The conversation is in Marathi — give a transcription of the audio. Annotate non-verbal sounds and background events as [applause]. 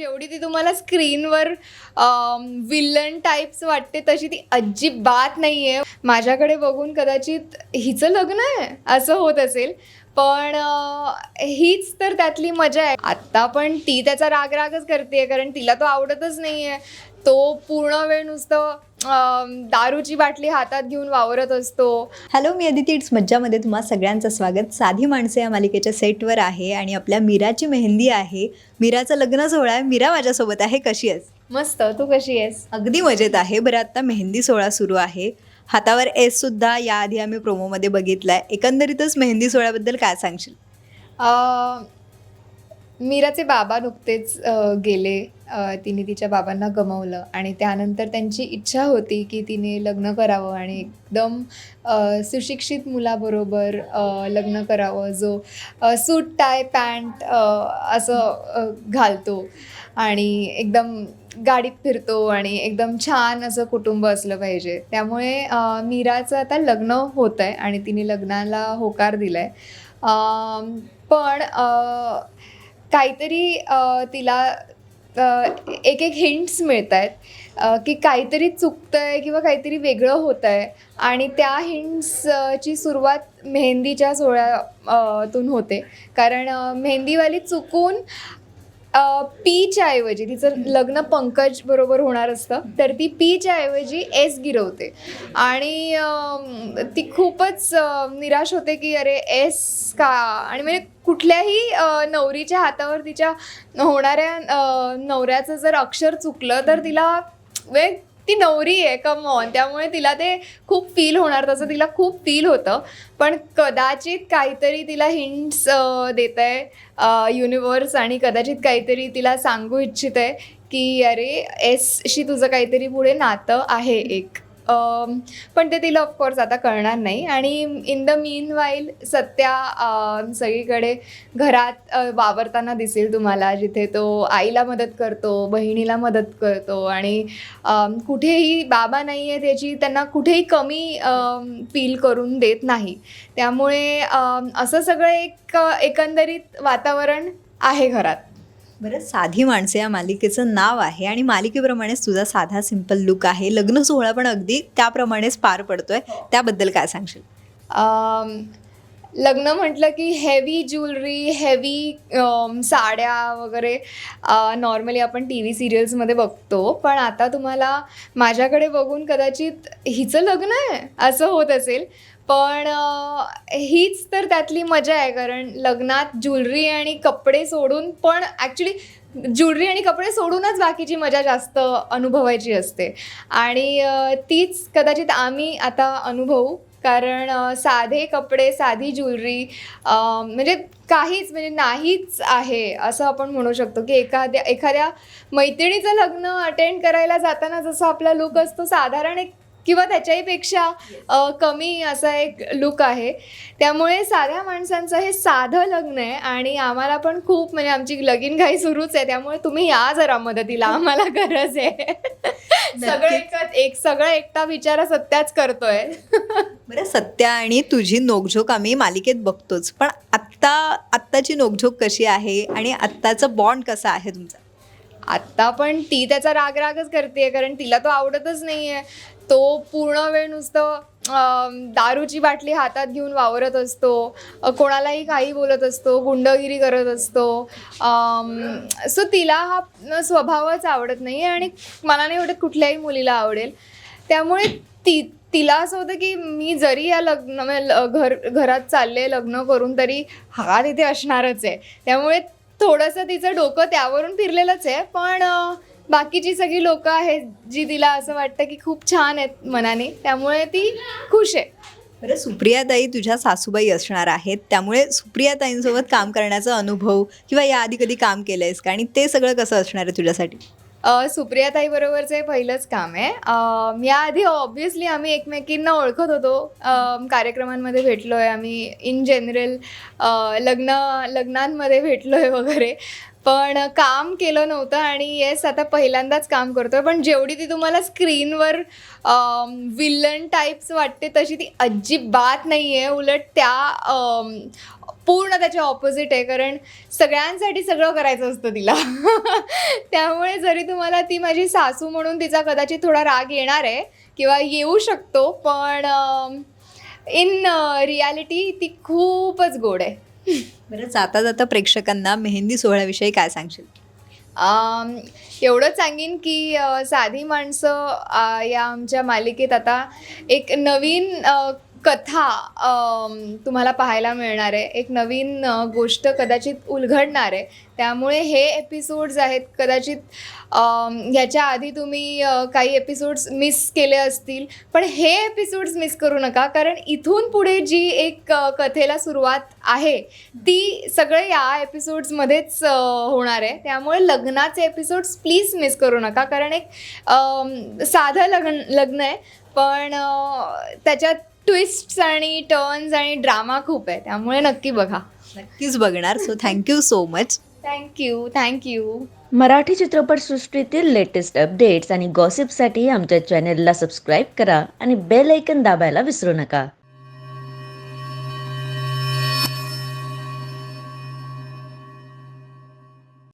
जेवढी ती तुम्हाला स्क्रीनवर विलन टाईप्स वाटते तशी ती अजिबात नाही आहे माझ्याकडे बघून कदाचित हिचं लग्न आहे असं होत असेल. पण हीच तर त्यातली मजा आहे. आत्ता पण ती त्याचा राग रागच करते कारण तिला तो आवडतच नाही आहे तो पूर्ण वेळ नुसतं दारूची बाटली हातात घेऊन वावरत असतो. हॅलो मी अदिती इट्स मज्जामध्ये तुम्हा सगळ्यांचं स्वागत. साधी माणसे या मालिकेच्या सेटवर आहे आणि आपल्या मीराची मेहंदी आहे. मीराचं लग्न सोहळा आहे. मीरा माझ्यासोबत आहे. कशी आहेस? मस्त. तू कशी आहेस? अगदी मजेत आहे. बरं आता मेहंदी सोहळा सुरू आहे. हातावर एस सुद्धा याआधी आम्ही प्रोमोमध्ये बघितलाय. एकंदरीतच मेहंदी सोहळ्याबद्दल काय सांगशील? मीराचे बाबा नुकतेच गेले. तिने तिच्या बाबांना गमवलं आणि त्यानंतर त्यांची इच्छा होती की तिने लग्न करावं आणि एकदम सुशिक्षित मुलाबरोबर लग्न करावं. जो सूट टाय पॅन्ट असं घालतो आणि एकदम गाडीत फिरतो आणि एकदम छान असं कुटुंब असलं पाहिजे. त्यामुळे मीराचं आता लग्न होतं आहे आणि तिने लग्नाला होकार दिला आहे पण काहीतरी तिला एक एक हिंट्स मिळत आहेत की काहीतरी चुकतं आहे किंवा काहीतरी वेगळं होतं आहे आणि त्या हिंट्सची सुरुवात मेहंदीच्या सोहळ्यातून होते. कारण मेहंदीवाली चुकून पीच्या ऐवजी तिचं लग्न पंकज बरोबर होणार असतं तर ती पीच्या ऐवजी एस गिरवते. आणि ती खूपच निराश होते की अरे एस का? आणि म्हणजे कुठल्याही नवरीच्या हातावर तिच्या होणाऱ्या नवऱ्याचं जर अक्षर चुकलं तर तिला वेग ती नवरी आहे कम ऑन त्यामुळे तिला ते खूप फील होणार तसं तिला खूप फील होतं. पण कदाचित काहीतरी तिला हिंट्स देत आहे युनिवर्स आणि कदाचित काहीतरी तिला सांगू इच्छित आहे की अरे एसशी तुझं काहीतरी पुढे नातं आहे एक. पण ते तिला ऑफकोर्स आता कळणार नाही. आणि in the meanwhile Satya सगळीकडे घरात वावरताना दिसेल तुम्हाला जिथे तो आईला मदत करतो बहिणीला मदत करतो. आणि कुठेही बाबा नाही आहे त्याची त्यांना कुठेही कमी फील करून देत नाही. त्यामुळे असं सगळं एक एकंदरीत वातावरण आहे घरात. बरं साधी माणसे या मालिकेचं नाव आहे आणि मालिकेप्रमाणेच तुझा साधा सिंपल लुक आहे. लग्न सोहळा पण अगदी त्याप्रमाणेच पार पडतोय. त्याबद्दल काय सांगशील? लग्न म्हटलं की हेवी ज्वेलरी हेवी साड्या वगैरे नॉर्मली आपण टी व्ही सिरियल्समध्ये बघतो. पण आता तुम्हाला माझ्याकडे बघून कदाचित हिचं लग्न आहे असं होत असेल. पण हीच तर त्यातली मजा आहे कारण लग्नात ज्वेलरी आणि कपडे सोडून पण ॲक्च्युली ज्वेलरी आणि कपडे सोडूनच बाकीची मजा जास्त अनुभवायची असते. आणि तीच कदाचित आम्ही आता अनुभवू कारण साधे कपडे साधी ज्वेलरी म्हणजे काहीच म्हणजे नाहीच आहे असं आपण म्हणू शकतो की एखाद्या एखाद्या मैत्रिणीचं लग्न अटेंड करायला जाताना जसं आपला लुक असतो साधारण एक किंवा त्याच्याही पेक्षा अ, कमी असा एक लुक आहे. त्यामुळे साध्या माणसांचं हे साधं लग्न आहे आणि आम्हाला पण खूप म्हणजे आमची लगीन घाई सुरूच आहे. त्यामुळे तुम्ही या जरा मदतीला. आम्हाला गरज आहे. सगळं एक एक सगळं एकटा विचारा सत्याच करतोय. बरं सत्या आणि तुझी नोकझोक आम्ही मालिकेत बघतोच. पण आत्ता आत्ताची नोकझोक कशी आहे आणि आत्ताचं बॉन्ड कसं आहे तुमचा? आत्ता पण ती त्याचा राग रागच करते कारण तिला तो आवडतच नाही आहे तो पूर्ण वेळ नुसतं दारूची बाटली हातात घेऊन वावरत असतो कोणालाही काही बोलत असतो गुंडगिरी करत असतो. सो तिला हा स्वभावच आवडत नाही आहे आणि मला नाही वाटत कुठल्याही मुलीला आवडेल. त्यामुळे ती तिला असं होतं की मी जरी या लग्न म्हणजे ल- घर घरात चालले लग्न करून तरी हा तिथे असणारच आहे. त्यामुळे थोडंसं तिचं डोकं त्यावरून फिरलेलंच आहे. पण बाकीची सगळी लोकं आहेत जी तिला असं वाटतं की खूप छान आहेत मनाने त्यामुळे ती खुश आहे. बरं सुप्रियाताई तुझ्या सासूबाई असणार आहेत त्यामुळे सुप्रियाताईंसोबत काम करण्याचा अनुभव किंवा याआधी कधी काम केलं आहेस का? आणि ते सगळं कसं असणार आहे तुझ्यासाठी? अ, सुप्रियाताई बरोबरचं हे पहिलंच काम आहे. अ, याआधी ऑब्व्हियसली आम्ही एकमेकींना ओळखत होतो. अ, कार्यक्रमांमध्ये भेटलो आहे आम्ही इन जनरल लग्न लग्नांमध्ये भेटलो आहे वगैरे. पण काम केलं नव्हतं आणि येस आता पहिल्यांदाच काम करतोय. पण जेवढी ती तुम्हाला स्क्रीनवर विलन टाईप्स वाटते तशी ती अजिबात नाही आहे उलट त्या पूर्ण त्याच्या ऑपोजिट आहे. कारण सगळ्यांसाठी सगळं करायचं असतं तिला. [laughs] त्यामुळे जरी तुम्हाला ती माझी सासू म्हणून तिचा कदाचित थोडा राग येणार आहे किंवा येऊ शकतो पण इन रियालिटी ती खूपच गोड आहे. बरं जाता जाता प्रेक्षकांना मेहंदी सोहळ्याविषयी काय सांगशील? अम, एवढंच सांगेन की अ, साधी माणसं अ, या आमच्या मालिकेत आता एक नवीन अ, कथा तुम्हाला पाहायला मिळणार आहे. एक नवीन गोष्ट कदाचित उलघडणार आहे. त्यामुळे हे एपिसोड्स आहेत. कदाचित ह्याच्या आधी तुम्ही काही एपिसोड्स मिस केले असतील. पण हे एपिसोड्स मिस करू नका. कारण इथून पुढे जी एक कथेला सुरुवात आहे ती सगळे या एपिसोड्समध्येच होणार आहे. त्यामुळे लग्नाचे एपिसोड्स प्लीज मिस करू नका. कारण एक साधं लग्न लग्न आहे. पण त्याच्यात ट्विस्ट्स आणि टर्न्स आणि ड्रामा खूप आहे त्यामुळे नक्की बघा. नक्कीच बघणार. So thank you so much thank you thank you Marathi चित्रपटसृष्टीतील लेटेस्ट अपडेट्स आणि गॉसिपसाठी आमच्या चॅनेलला सबस्क्राईब करा आणि बेल ऐकन दाबायला विसरू नका.